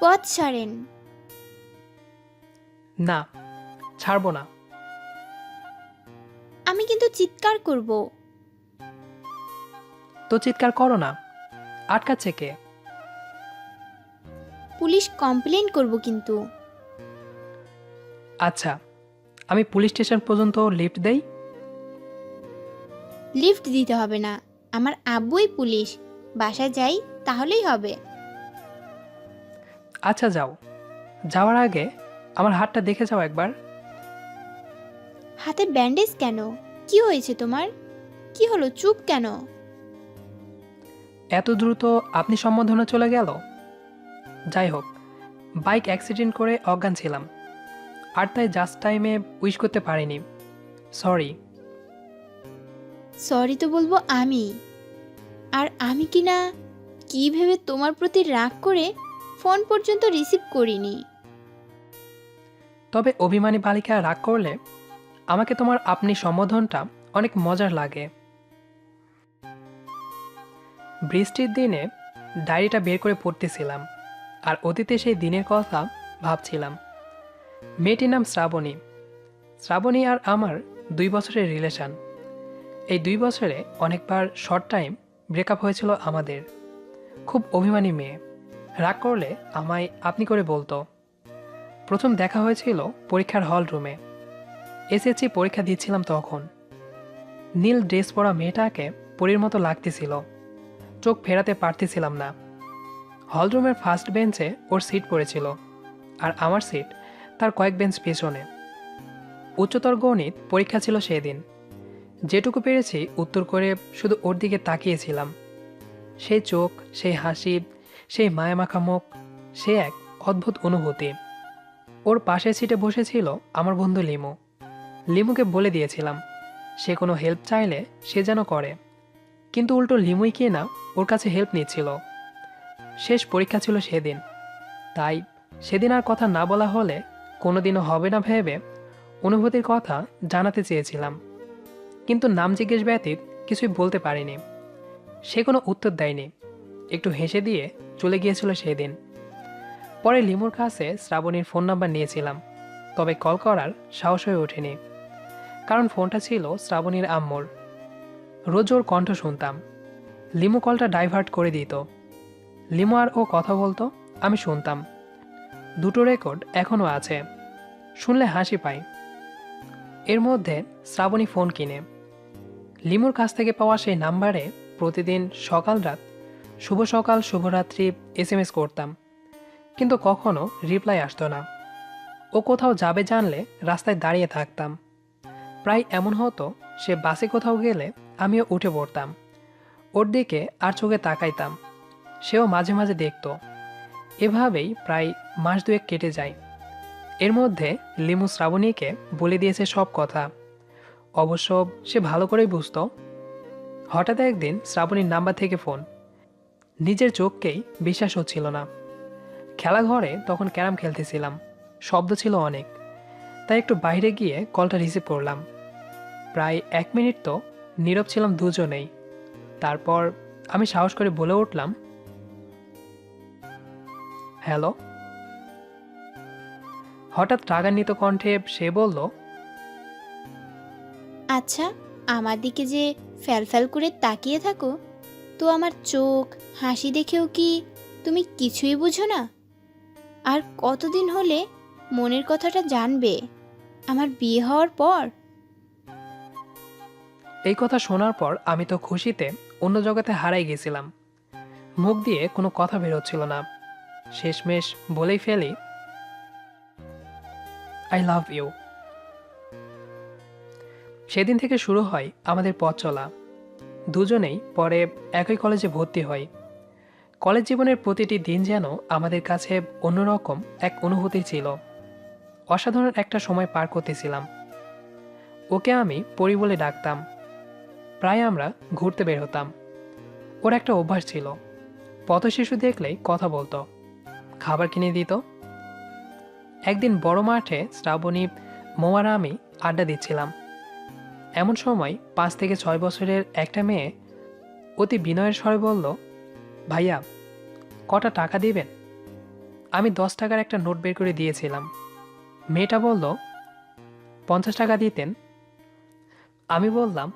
পথ ছাড়েন। না ছাড়বো না। আমি কিন্তু চিৎকার করব। তো চিৎকার করো না আটকাচ্ছে কে? পুলিশ কমপ্লেন করব কিন্তু। আচ্ছা আমি পুলিশ স্টেশন পর্যন্ত লিফট দেই? লিফট দিতে হবে না আমার আব্বুই পুলিশ বাসায় যাই তাহলেই হবে। আচ্ছা যাও। যাওয়ার আগে আমার হাতটা দেখে যাও একবার। হাতে ব্যান্ডেজ কেন? কি হয়েছে তোমার? কি হলো? চুপ কেন? এত দ্রুত আপনি সম্বোধনে চলে গেল? যাই হোক বাইক অ্যাক্সিডেন্ট করে অজ্ঞান ছিলাম। আর তাই জাস্ট টাইমে উইশ করতে পারিনি। সরি সরি তো বলব আমি। আর আমি কি না কি ভেবে তোমার প্রতি রাগ করে ফোন পর্যন্ত রিসিভ করিনি। তবে অভিমানী বালিকা রাগ করলে আমাকে তোমার আপনি সম্বোধনটা অনেক মজার লাগে। বৃষ্টির দিনে ডায়েরিটা বের করে পড়তেছিলাম আর অতীতে সেই দিনের কথা ভাবছিলাম। মেয়েটির নাম শ্রাবণী। শ্রাবণী আর আমার দুই বছরের রিলেশন এই দুই বছরে অনেকবার শর্ট টাইম ব্রেকআপ হয়েছিল আমাদের। খুব অভিমানী মেয়ে। রাগ করলে আমায় আপনি করে বলতো। প্রথম দেখা হয়েছিল পরীক্ষার হল রুমে। এসএসসি পরীক্ষা দিচ্ছিলাম তখন। নীল ড্রেস পরা মেয়েটাকে পরীর মতো লাগতেছিল। চোখ ফেরাতে পারতেছিলাম না। হলরুমের ফার্স্ট বেঞ্চে ওর সিট পড়েছিল আর আমার সিট তার কয়েক বেঞ্চ পেছনে। উচ্চতর গণিত পরীক্ষা ছিল সেদিন। যেটুকু পেরেছি উত্তর করে শুধু ওর দিকে তাকিয়েছিলাম। সেই চোখ, সেই হাসি সেই মায়ামাখা মুখ সে এক অদ্ভুত অনুভূতি। ওর পাশের সিটে বসেছিল আমার বন্ধু লিমু। লিমুকে বলে দিয়েছিলাম, সে কোনো হেল্প চাইলে সে যেন করে। কিন্তু উল্টো লিমুই কে না ওর কাছে হেল্প নিচ্ছিল। শেষ পরীক্ষা ছিল সেদিন। তাই সেদিন আর কথা না বলা হলে কোনোদিনও হবে না ভেবে অনুভূতির কথা জানাতে চেয়েছিলাম। কিন্তু নাম জিজ্ঞেস ব্যতীত কিছুই বলতে পারিনি। সে কোনো উত্তর দেয়নি। একটু হেসে দিয়ে চলে গিয়েছিল সেদিন। পরে লিমুর কাছে শ্রাবণীর ফোন নাম্বার নিয়েছিলাম, তবে কল করার সাহস হয়ে ওঠেনি, কারণ ফোনটা ছিল শ্রাবণীর আম্মুর। রোজ ওর কণ্ঠ শুনতাম, লিমু কলটা ডাইভার্ট করে দিত। লিমু আর ও কথা বলতো, আমি শুনতাম। দুটো রেকর্ড এখনও আছে, শুনলে হাসি পাই। এর মধ্যে শ্রাবণী ফোন কিনে। লিমুর কাছ থেকে পাওয়া সেই নাম্বারে প্রতিদিন সকাল রাত শুভ সকাল শুভরাত্রি এস এম এস করতাম। কিন্তু কখনো রিপ্লাই আসতো না। ও কোথাও যাবে জানলে রাস্তায় দাঁড়িয়ে থাকতাম। প্রায় এমন হতো, সে বাসে কোথাও গেলে আমিও উঠে পড়তাম। ওর দিকে আর চোখে তাকাইতাম। সেও মাঝে মাঝে দেখতো। এভাবেই প্রায় মাস দুয়েক কেটে যায়। এর মধ্যে লিমু শ্রাবণীকে বলে দিয়েছে সব কথা। অবশ্য সে ভালো করেই বুঝতো। হঠাৎ একদিন শ্রাবণীর নাম্বার থেকে ফোন। নিজের চোখকেই বিশ্বাস হচ্ছিল না। খেলাঘরে তখন ক্যারাম খেলতেছিলাম, শব্দ ছিল অনেক। তাই একটু বাইরে গিয়ে কলটা রিসিভ করলাম। প্রায় এক মিনিট তো নীরব ছিলাম দুজনেই। তারপর আমি সাহস করে বলে উঠলাম, হ্যালো? হঠাৎ রাগান্বিত কণ্ঠে সে বলল আচ্ছা আমার দিকে যে ফ্যালফ্যাল করে তাকিয়ে থাকো। তো আমার চোখ, হাসি দেখেও কি তুমি কিছুই বুঝো না? আর কতদিন হলে মনের কথাটা জানবে? আমার বিয়ে হওয়ার পর? এই কথা শোনার পর আমি তো খুশিতে অন্য জগতে হারাই গেছিলাম। মুখ দিয়ে কোনো কথা বেরোচ্ছিল না। শেষমেশ বলেই ফেলি আই লাভ ইউ সেদিন থেকে শুরু হয় আমাদের পথ চলা। দুজনেই পরে একই কলেজে ভর্তি হই কলেজ জীবনের প্রতিটি দিন যেন আমাদের কাছে অন্যরকম এক অনুভূতি ছিল। অসাধারণ একটা সময় পার করতেছিলাম। ওকে আমি পরি বলে ডাকতাম। প্রায় আমরা ঘুরতে বের হতাম। ওর একটা অভ্যাস ছিল। পথ শিশু দেখলেই কথা বলতো। খাবার কিনে দিত। একদিন বড় মাঠে শ্রাবণী, মোয়ারা আমি আড্ডা দিচ্ছিলাম। এমন সময় পাঁচ থেকে ছয় বছরের একটা মেয়ে অতি বিনয়ের স্বরে বলল, ভাইয়া, কটা টাকা দিবেন? আমি দশ টাকার একটা নোট বের করে দিয়েছিলাম। মেয়েটা বলল, পঞ্চাশ টাকা দিতেন। আমি বললাম,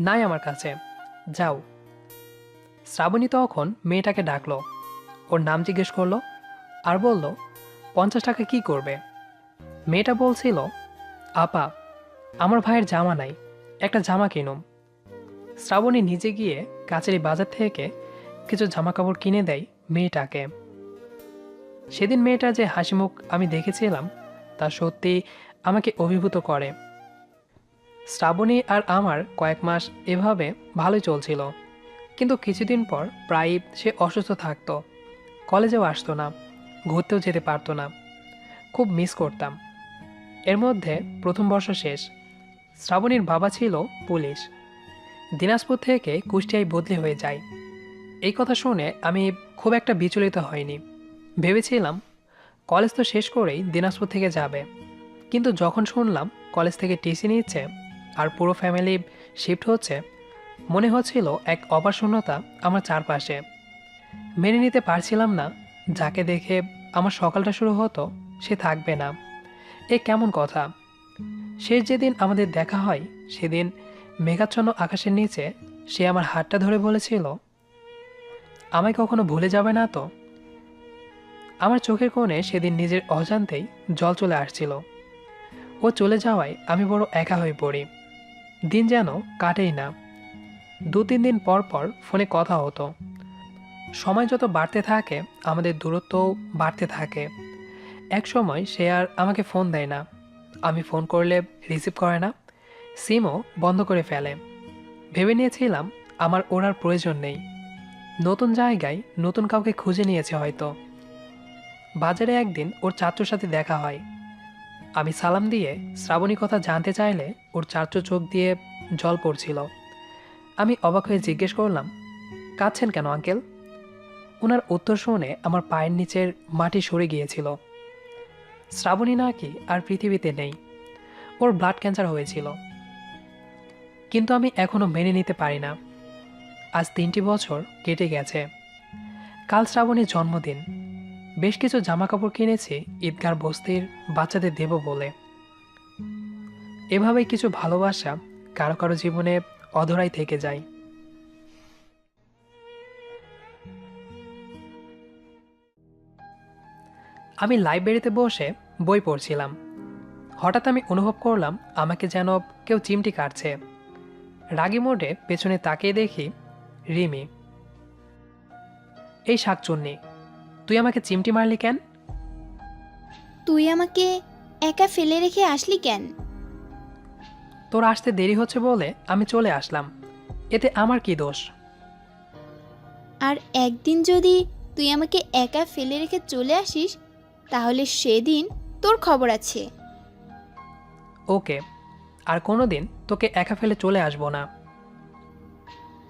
নাই আমার কাছে, যাও। শ্রাবণী তখন মেয়েটাকে ডাকলো, ওর নাম জিজ্ঞেস করল আর বলল, পঞ্চাশ টাকা কি করবে? মেয়েটা বলছিল, আপা, আমার ভাইয়ের জামা নাই। একটা জামা কিনুম। শ্রাবণী নিজে গিয়ে কাছের বাজার থেকে কিছু জামা কাপড় কিনে দেয় মেয়েটাকে। সেদিন মেয়েটার যে হাসি মুখ আমি দেখেছিলাম, তা সত্যি আমাকে অভিভূত করে। শ্রাবণী আর আমার কয়েক মাস এভাবে ভালোই চলছিল। কিন্তু কিছুদিন পর প্রায় সে অসুস্থ থাকতো। কলেজেও আসতো না, ঘুরতেও যেতে পারতো না। খুব মিস করতাম। এর মধ্যে প্রথম বর্ষ শেষ। শ্রাবণীর বাবা ছিল পুলিশ। দিনাজপুর থেকে কুষ্টিয়ায় বদলি হয়ে যায়। এই কথা শুনে আমি খুব একটা বিচলিত হয়নি ভেবেছিলাম, কলেজ তো শেষ করেই দিনাজপুর থেকে যাবে। কিন্তু যখন শুনলাম কলেজ থেকে টিসি নিচ্ছে আর পুরো ফ্যামিলি শিফট হচ্ছে, মনে হচ্ছিল এক অপার শূন্যতা আমার চারপাশে। মেনে নিতে পারছিলাম না, যাকে দেখে আমার সকালটা শুরু হতো, সে থাকবে না। এ কেমন কথা? শেষ যেদিন আমাদের দেখা হয়, সেদিন মেঘাচ্ছন্ন আকাশের নিচে সে আমার হাতটা ধরে বলেছিল, আমায় কখনো ভুলে যাবে না তো? আমার চোখের কোণে সেদিন নিজের অজান্তেই জল চলে আসছিল। ও চলে যাওয়ায় আমি বড় একা হয়ে পড়ি। দিন যেন কাটেই না। দু তিন দিন পর পর ফোনে কথা হতো। সময় যত বাড়তে থাকে, আমাদের দূরত্বও বাড়তে থাকে। এক সময় সে আর আমাকে ফোন দেয় না। আমি ফোন করলে রিসিভ করে না। সিমও বন্ধ করে ফেলে। ভেবে নিয়েছিলাম আমার ওর আর প্রয়োজন নেই। নতুন জায়গায় নতুন কাউকে খুঁজে নিয়েছে হয়তো। বাজারে একদিন ওর চাচুর সাথে দেখা হয়। আমি সালাম দিয়ে শ্রাবণী কথা জানতে চাইলে ওর চাচু চোখ দিয়ে জল পড়ছিল। আমি অবাক হয়ে জিজ্ঞেস করলাম, কাঁদছেন কেন, আঙ্কেল? ওনার উত্তর শুনে আমার পায়ের নিচের মাটি সরে গিয়েছিল। শ্রাবণী নাকি আর পৃথিবীতে নেই। ওর ব্লাড ক্যান্সার হয়েছিল। কিন্তু আমি এখনও মেনে নিতে পারি না। আজ তিনটি বছর কেটে গেছে। কাল শ্রাবণীর জন্মদিন। বেশ কিছু জামা কাপড় কিনেছি ঈদগার বস্তির বাচ্চাদের দেব বলে। এভাবেই কিছু ভালোবাসা কারও কারও জীবনে অধরাই থেকে যায়। আমি লাইব্রেরিতে বসে বই পড়ছিলাম। হঠাৎ আমি অনুভব করলাম আমাকে যেন কেউ চিমটি কাটছে। রাগি মোডে পেছনে তাকিয়ে দেখি রিমি। এই শাকচুন্নি তুই আমাকে চিমটি মারলি কেন? তুই আমাকে একা ফেলে রেখে আসলি কেন? তোর আসতে দেরি হচ্ছে বলে আমি চলে আসলাম। এতে আমার কি দোষ? আর একদিন যদি তুই আমাকে একা ফেলে রেখে চলে আসিস তাহলে সেদিন তোর খবর আছে। ওকে আর কোনো দিন তোকে একা ফেলে চলে আসব না।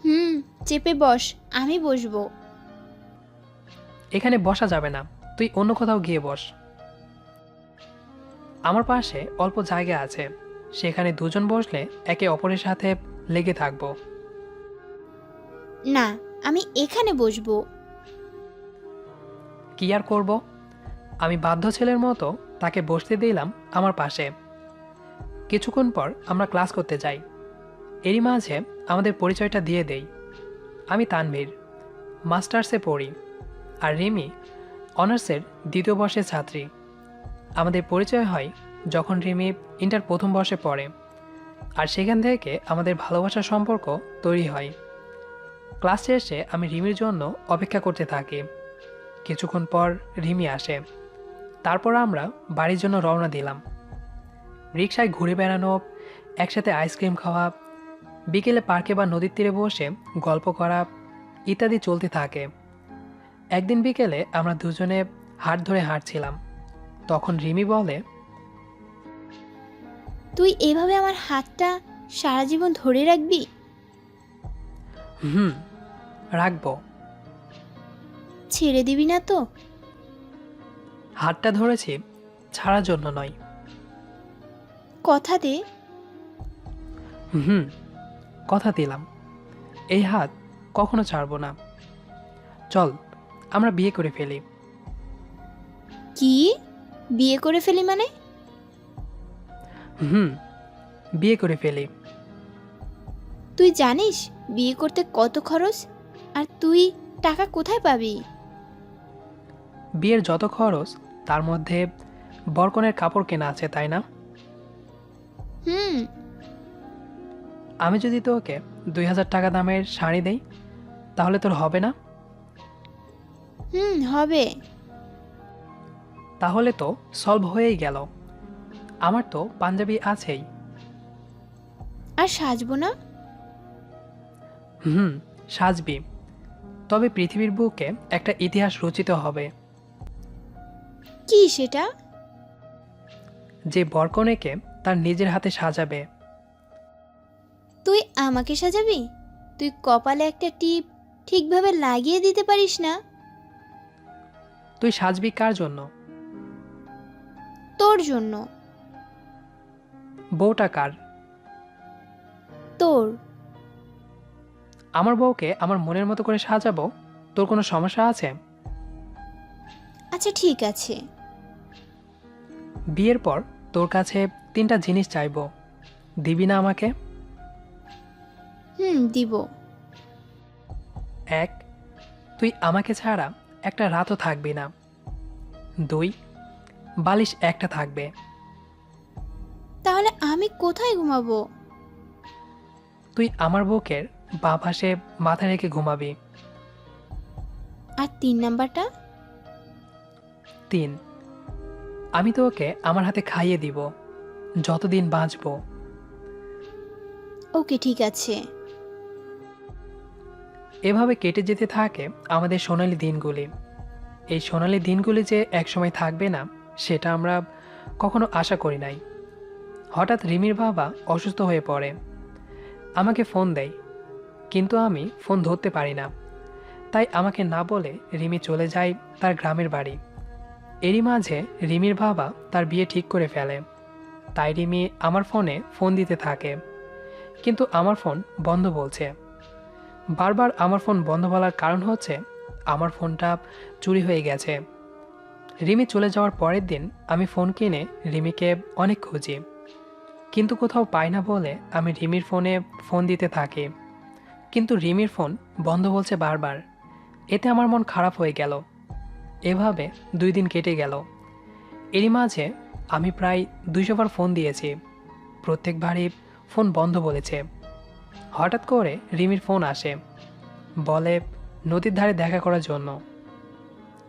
হুম চেপে বস আমি বসবো। এখানে বসা যাবে না তুই অন্য কোথাও গিয়ে বস। আমার পাশে অল্প জায়গা আছে সেখানে দুজন বসলে একে অপরের সাথে লেগে থাকব। না আমি এখানে বসবো। কি আর করব? আমি বাধ্য ছেলের মতো তাকে বসতে দিলাম আমার পাশে। কিছুক্ষণ পর আমরা ক্লাস করতে যাই। এরই মাঝে আমাদের পরিচয়টা দিয়ে দেই। আমি তানভীর, মাস্টার্সে পড়ি। আর রিমি, অনার্সের দ্বিতীয় বর্ষের ছাত্রী। আমাদের পরিচয় হয় যখন রিমি ইন্টার প্রথম বর্ষে পড়ে। আর সেখান থেকে আমাদের ভালোবাসার সম্পর্ক তৈরি হয়। ক্লাস শেষে আমি রিমির জন্য অপেক্ষা করতে থাকি। কিছুক্ষণ পর রিমি আসে। তারপর আমরা বাড়ির জন্য রওনা দিলাম। রিক্সায় ঘুরে বেড়ানো একসাথে আইসক্রিম খাওয়া বিকেলে পার্কে বা নদীর তীরে বসে গল্প করা ইত্যাদি চলতে থাকে। একদিন বিকেলে আমরা দুজনে হাত ধরে হাঁটছিলাম। তখন রিমি বলে তুই এভাবে আমার হাতটা সারা জীবন ধরে রাখবি? হুম রাখব। ছেড়ে দিবি না তো? হাতটা ধরেছি ছাড়ার জন্য নয়। কথা দে। হুম কথা দিলাম। এই হাত কখনো ছাড়বো না। চল আমরা বিয়ে করে ফেলি। কি? বিয়ে করে ফেলি মানে? হুম বিয়ে করে ফেলি। তুই জানিস বিয়ে করতে কত খরচ? আর তুই টাকা কোথায় পাবি? বিয়ের যত খরচ তার মধ্যে বরকনের কাপড় কেনা আছে তাই না? হুম। আমি যদি তোকে দুই হাজার টাকা দামের শাড়ি দেই তাহলে তোর হবে না? হুম হবে। তাহলে তো সলভ হয়েই গেল। আমার তো পাঞ্জাবি আছেই। আর সাজবো না? হুম সাজবি। তবে পৃথিবীর বুকে একটা ইতিহাস রচিত হবে। কি সেটা? যে বরকনেকে তার নিজের হাতে সাজাবে। তুই আমাকে সাজাবি? তুই কপালে একটা টিপ ঠিকভাবে লাগিয়ে দিতে পারিস না। তুই সাজবি কার জন্য? তোর জন্য। বউটা কার? তোর। আমার বউকে আমার মনের মতো করে সাজাবো? তোর কোনো সমস্যা আছে? আচ্ছা ঠিক আছে। বিয়ের পর তোর কাছে তিনটা জিনিস চাইব। দিবি না আমাকে? হুম দিব। এক তুই আমাকে ছাড়া একটা রাতও থাকবি না। দুই বালিশ একটা থাকবে। তাহলে আমি কোথায় ঘুমাবো? তুই আমার বুকের বাঁ পাশে মাথা রেখে ঘুমাবি। আর তিন নাম্বারটা? তিন আমি তো ওকে আমার হাতে খাইয়ে দিব। যতদিন বাঁচবো। ওকে ঠিক আছে। এভাবে কেটে যেতে থাকে আমাদের সোনালি দিনগুলি। এই সোনালি দিনগুলি যে একসময় থাকবে না সেটা আমরা কখনো আশা করি নাই। হঠাৎ রিমির বাবা অসুস্থ হয়ে পড়ে। আমাকে ফোন দেয় কিন্তু আমি ফোন ধরতে পারি না। তাই আমাকে না বলে রিমি চলে যায় তার গ্রামের বাড়ি। এরই মাঝে রিমির বাবা তার বিয়ে ঠিক করে ফেলে। তাই রিমি আমার ফোনে ফোন দিতে থাকে। কিন্তু আমার ফোন বন্ধ বলছে। বারবার আমার ফোন বন্ধ বলার কারণ হচ্ছে আমার ফোনটা চুরি হয়ে গেছে। রিমি চলে যাওয়ার পরের দিন আমি ফোন কিনে রিমিকে অনেক খুঁজি। কিন্তু কোথাও পাই না বলে আমি রিমির ফোনে ফোন দিতে থাকি। কিন্তু রিমির ফোন বন্ধ বলছে বারবার। এতে আমার মন খারাপ হয়ে গেল। এভাবে দুই দিন কেটে গেল। এরই মাঝে আমি প্রায় দুইশো বার ফোন দিয়েছি। প্রত্যেকবারই ফোন বন্ধ বলেছে। হঠাৎ করে রিমির ফোন আসে। বলে, নদীর ধারে দেখা করার জন্য।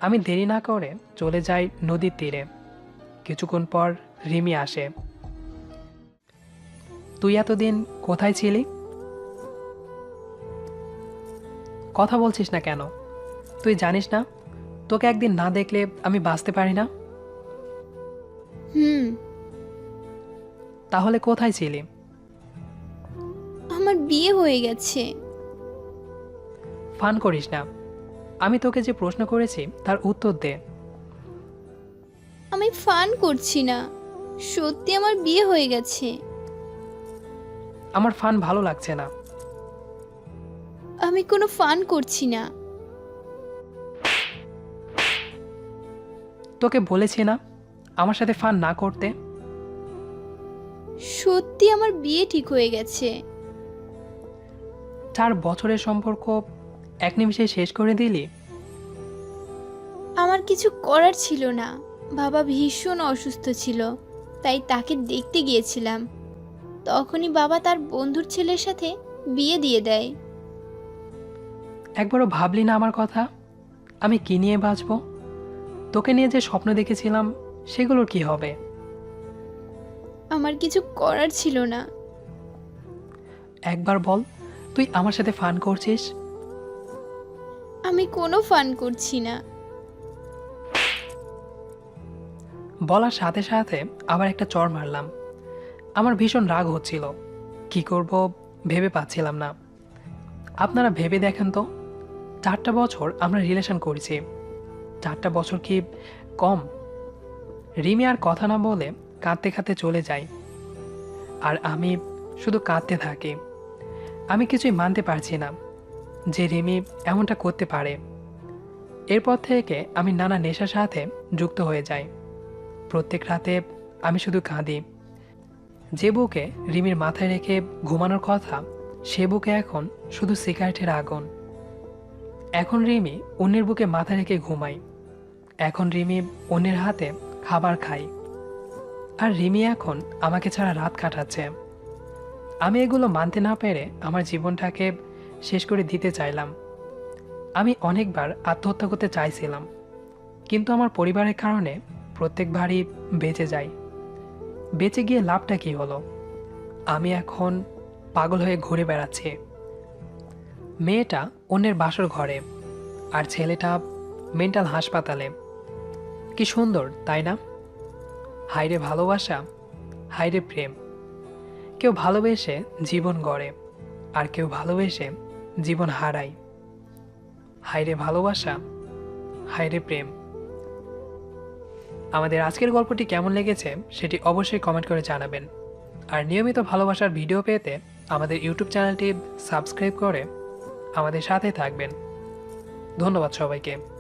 আমি দেরি না করে চলে যাই নদীর তীরে। কিছুক্ষণ পর রিমি আসে। তুই এতদিন কোথায় ছিলি? কথা বলছিস না কেন? তুই জানিস না? তোকে একদিন না দেখলে আমি বাঁচতে পারি না? হুম। তাহলে কোথায় ছিলি? আমার বিয়ে হয়ে গেছে। ফান করিস না। আমি তোকে যে প্রশ্ন করেছি তার উত্তর দে। আমি ফান করছি না। সত্যি আমার বিয়ে হয়ে গেছে। আমার ফান ভালো লাগছে না। আমি কোনো ফান করছি না। তোকে বলেছি না আমার সাথে ফান না করতে? সত্যি আমার বিয়ে ঠিক হয়ে গেছে। চার বছরের সম্পর্ক এক নিমিষে শেষ করে দিলি? আমার কিছু করার ছিল না। বাবা ভীষণ অসুস্থ ছিল তাই তাকে দেখতে গিয়েছিলাম। তখনই বাবা তার বন্ধুর ছেলের সাথে বিয়ে দিয়ে দেয়। একবারও ভাবলি না আমার কথা? আমি কি নিয়ে বাঁচব? তোকে নিয়ে যে স্বপ্ন দেখেছিলাম সেগুলোর কি হবে? আমার কিছু করার ছিল না। একবার বল তুই আমার সাথে ফান করছিস? আমি কোনো ফান করছি না। বলার সাথে সাথে আবার একটা চর মারলাম। আমার ভীষণ রাগ হচ্ছিল। কি করব ভেবে পাচ্ছিলাম না। আপনারা ভেবে দেখেন তো চারটা বছর আমরা রিলেশন করেছি। চারটা বছর কি কম? রিমি আর কথা না বলে কাঁদতে কাঁদতে চলে যাই আর আমি শুধু কাঁদতে থাকি। আমি কিছুই মানতে পারছি না যে রিমি এমনটা করতে পারে। এরপর থেকে আমি নানা নেশার সাথে যুক্ত হয়ে যাই। প্রত্যেক রাতে আমি শুধু কাঁদি। যে বুকে রিমির মাথায় রেখে ঘুমানোর কথা, সে বুকে এখন শুধু সিগারেটের আগুন। এখন রিমি অন্যের বুকে মাথা রেখে ঘুমাই এখন রিমি অন্যের হাতে খাবার খাই আর রিমি এখন আমাকে ছাড়া রাত কাটাচ্ছে। আমি এগুলো মানতে না পেরে আমার জীবনটাকে শেষ করে দিতে চাইলাম। আমি অনেকবার আত্মহত্যা করতে চাইছিলাম। কিন্তু আমার পরিবারের কারণে প্রত্যেকবারই বেঁচে যাই। বেঁচে গিয়ে লাভটা কি হলো? আমি এখন পাগল হয়ে ঘুরে বেড়াচ্ছি। মেয়েটা অন্যের বাসর ঘরে, আর ছেলেটা মেন্টাল হাসপাতালে। কি সুন্দর, তাই না? হাইরে ভালোবাসা হাইরে প্রেম। কেউ ভালোবেসে জীবন গড়ে, আর কেউ ভালোবেসে জীবন হারায়। হাইরে ভালোবাসা হাইরে প্রেম। আমাদের আজকের গল্পটি কেমন লেগেছে সেটি অবশ্যই কমেন্ট করে জানাবেন। আর নিয়মিত ভালোবাসার ভিডিও পেতে আমাদের ইউটিউব চ্যানেলটি সাবস্ক্রাইব করে আমাদের সাথে থাকবেন। ধন্যবাদ সবাইকে।